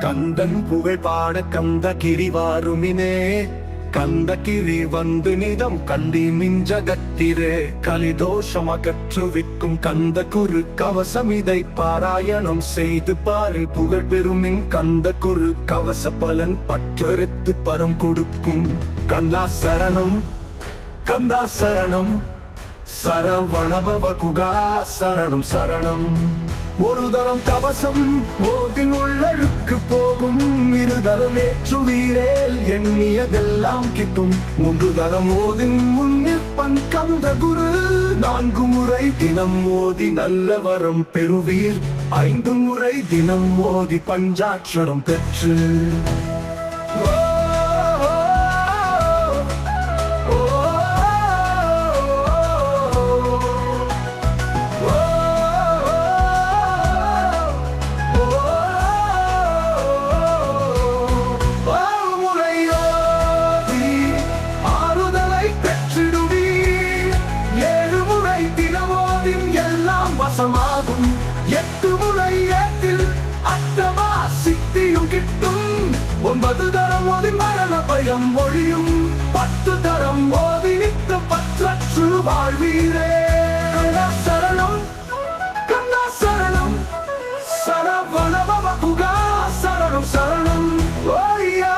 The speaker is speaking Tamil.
கந்தன் புகழ் பாட கந்த கிரிவாருமினே கந்த கிரி வந்து நிதம் கண்டி மிஞ்சகத்திரே கலிதோஷம் அகற்றுவிக்கும் கந்த குரு கவசம் இதை பாராயணம் செய்து பாரு. புகழ் பெருமின் கந்த குரு கவச பலன் பற்றெடுத்து பரம் கொடுக்கும். கந்தா சரணம் கந்தா சரணம். சரவணபவ குகா சரணம் சரணம். ஒரு தரம் கவசம் ஓதின் உள்ளழுக்கு போகும். இரு இருதரம் ஏற்றுவீரேல் எண்ணியதெல்லாம் கிட்டும். மூன்று தரம் ஓதின் முன்னிற்பன் கந்த குரு. நான்கு முறை தினம் ஓதி நல்ல வரம் பெறுவீர். ஐந்து முறை தினம் ஓதி பஞ்சாட்சரம் பெற்று. மாசமாகும் எட்டு முறை ஏற்றில் அத்தமா சித்தியும் கிட்டும். ஒன்பது தரம் ஓதி மரண பயம் ஒழியும். பத்து தரம் ஓதி நித்த பற்றற்று வாழ்வீரே. சரணம் கண்ணா சரணம். சரவணவ புகா சரணம் சரணம். ஓரியா